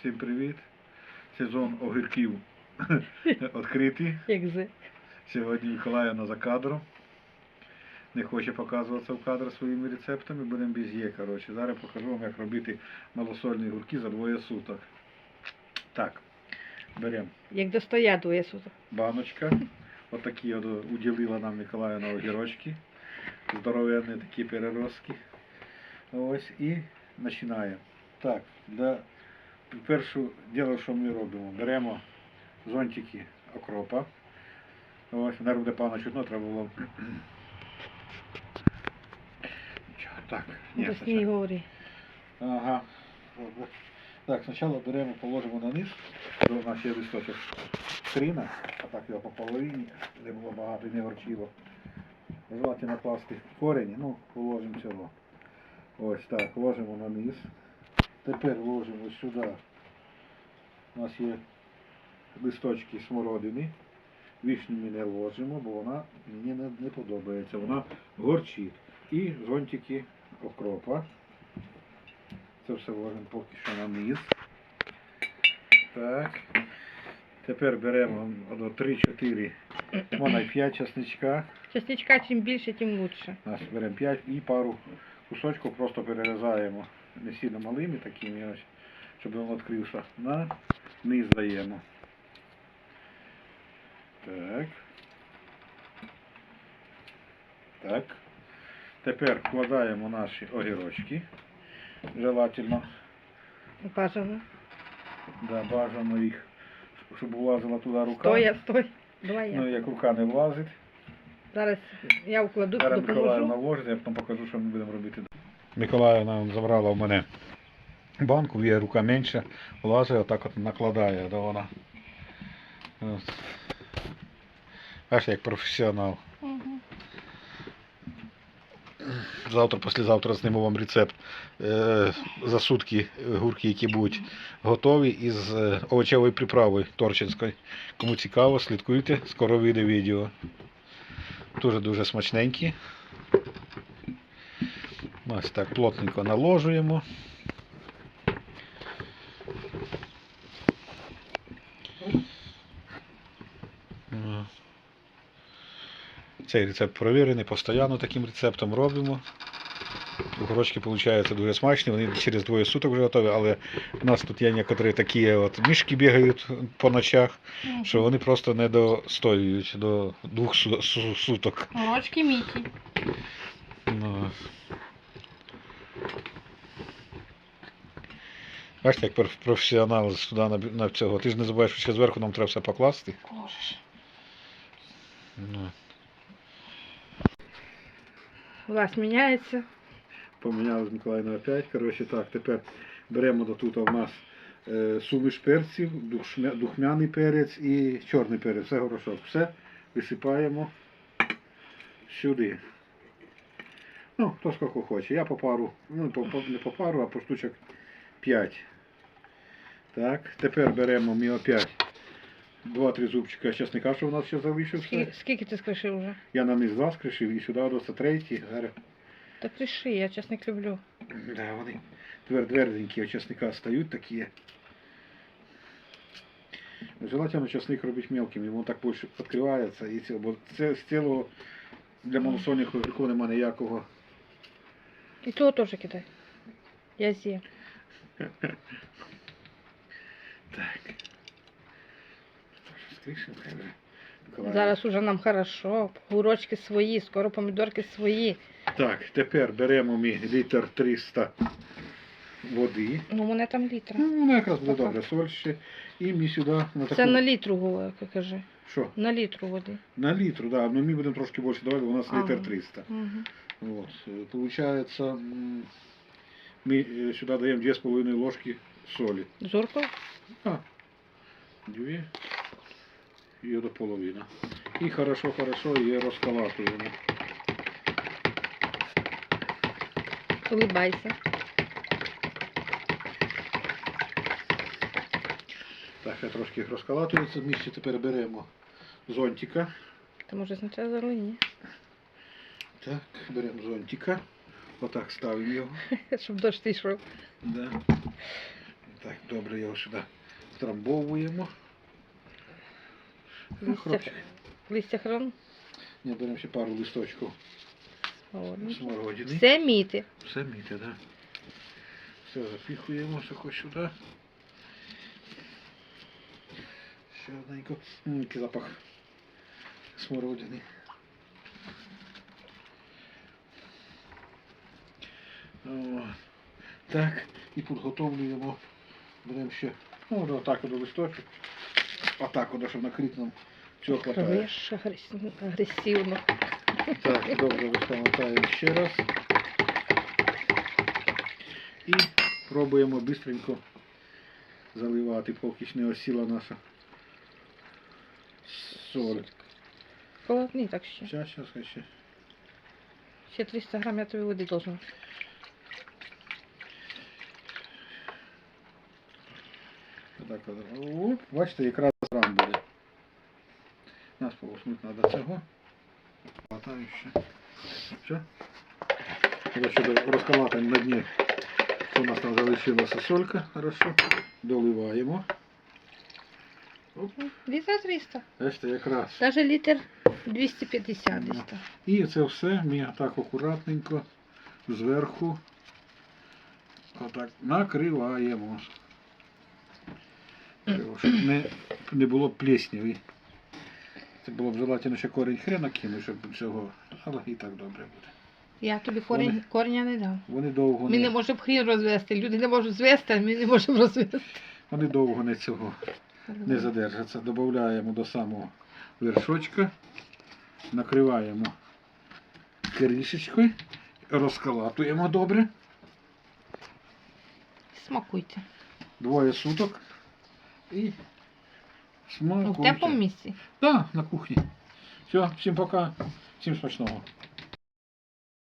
Всім привіт. Сезон огірків відкритий. Сьогодні Миколаївна за кадром. Не хоче показуватися в кадр своїми рецептами, будемо без є. Коротше. Зараз покажу вам, як робити малосольні огірки за двоє суток. Так, беремо Як достоя двоє суток. баночка. Отакі от уділила нам Миколаївна огірочки. Здоровенні такі переростки. Ось і починаємо. Так, для перше діло, що ми робимо, беремо зонтики окропа. Ось, мене буде пана чутно, треба було. Так, ні, спочатку. Ага. Так, спочатку беремо, положимо на низ, до у нас є листочок хріна, а так його по половині, де було багато і не горчило. Желательно класти корені, ну, положимо цього. Ось так, ложимо на низ. Тепер ложимо сюди. У нас є листочки смородини. Вишню ми не ложимо, бо вона мені не, подобається. Вона горчить. І зонтики окропа. Це все ложимо поки що на низ. Так. Тепер беремо 3-4, можна і 5 часничка. Часничка чим більше, тим лучше. Беремо 5 і пару кусочків просто перерізаємо не сильно малими такими, ось, щоб він відкрився. На низ даємо. Так. Так. Тепер вкладаємо наші огірочки. Желательно. Бажано. Да, бажано їх, щоб влазила туди рука. Стоя, стой. Давай Ну, як рука не влазить. Зараз я вкладу, Зараз Миколаївна вложить, я потім покажу, що ми будемо робити. Миколаївна забрала в мене банку, в її рука менша, влазить, отак от накладає, да вона. Бачиш, як професіонал. Завтра, післязавтра зніму вам рецепт е, за сутки гурки, які будуть готові із е, овочевою приправою торчинською. Кому цікаво, слідкуйте, скоро вийде відео. Дуже-дуже смачненькі. Ось так плотненько наложуємо. Цей рецепт провірений, постійно таким рецептом робимо. Огурочки получаються дуже смачні, вони через двоє суток вже готові, але у нас тут є некоторі такі от мішки бігають по ночах, що вони просто не достоюють до двох су- су- суток. Урочки Мікі. Ну. Бачите, як професіонал сюди на, на цього. Ти ж не забуваєш, що ще зверху нам треба все покласти. Ложиш. Ну. Власть міняється. Поміняли з Миколаївною опять. Коротше, так, тепер беремо до тут у нас е, суміш перців, духмя, духмяний перець і чорний перець. Все горошок. Все висипаємо сюди. Ну, хто скільки хоче. Я по пару, ну по, по, не по пару, а по штучок 5. Так, тепер беремо ми опять 2-3 зубчика чесника, що у нас ще залишився. Скільки, ти скришив вже? Я на низ два скришив і сюди до третій. Зараз Та криши, я часник люблю. Да, вони тверденькі от чесника стають такі. Желательно чесник робити мелким, йому так більше відкривається і це, бо це з цілого для малосольних огірків немає ніякого. І того теж кидай. Я з'їм. Так. Зараз уже нам хорошо. Гурочки свої, скоро помідорки свої. Так, тепер беремо ми літр 300 води. Ну, у мене там літра. Ну, воно якраз буде добре, соль ще. І ми сюди на таку... Це на літру говорю, кажи. Що? На літру води. На літру, да. Ну ми будемо трошки більше давати, бо у нас літр 300. Угу. Вот. э, Получается, м, мы э, сюда даем 2,5 ложки соли. Зорко? А, две и до половины. И хорошо-хорошо ее расколатываем. Улибайся. Так, хай трошки розкалатується. Ми ще тепер беремо зонтика. Та може спочатку зелені. Так, беремо зонтика. Отак ставимо його. Щоб дощ йшов. Да. Так, добре, його сюди втрамбовуємо. Ну, Листя, хрон. Не беремо ще пару листочків смородини. Все міти. Все міте, да? Все запіхуємо тако сюди. Ще одненько. М, Який запах смородини. Так, і підготовлюємо. Беремо ще, ну, отак от листочок. Отак от, щоб накрити нам цього хватає. Агресивно. Так, добре, виставляємо ще раз. І пробуємо швидко заливати, поки ж не осіла наша соль. Холодний так ще. Зараз, зараз, ще. Ще 300 грам я тобі води должен. Отак. Оп, бачите, якраз рам буде. Нас полоснути треба цього. Хватаю ще. Все. Ще розкалати на дні. У нас там залишилася солька. Хорошо. Доливаємо. Оп. Літр 300. Бачите, якраз. Даже літр 250 десь Ну. так. І це все ми так акуратненько зверху отак накриваємо. Щоб не, не було плесняви. Це було б желательно ще корінь хрена кинути, щоб цього, але і так добре буде. Я тобі корінь, Вони- корня не дам. Вони довго Ми не, не можемо хрін розвести. Люди не можуть звести, а ми не можемо розвести. вони довго не цього не задержаться. Додаємо до самого вершочка, накриваємо кришечкою, розкалатуємо добре. Смакуйте. Двоє суток і смакуйте. в смакуйте. теплому місці. Так, на кухні. Все, всім пока, всім смачного.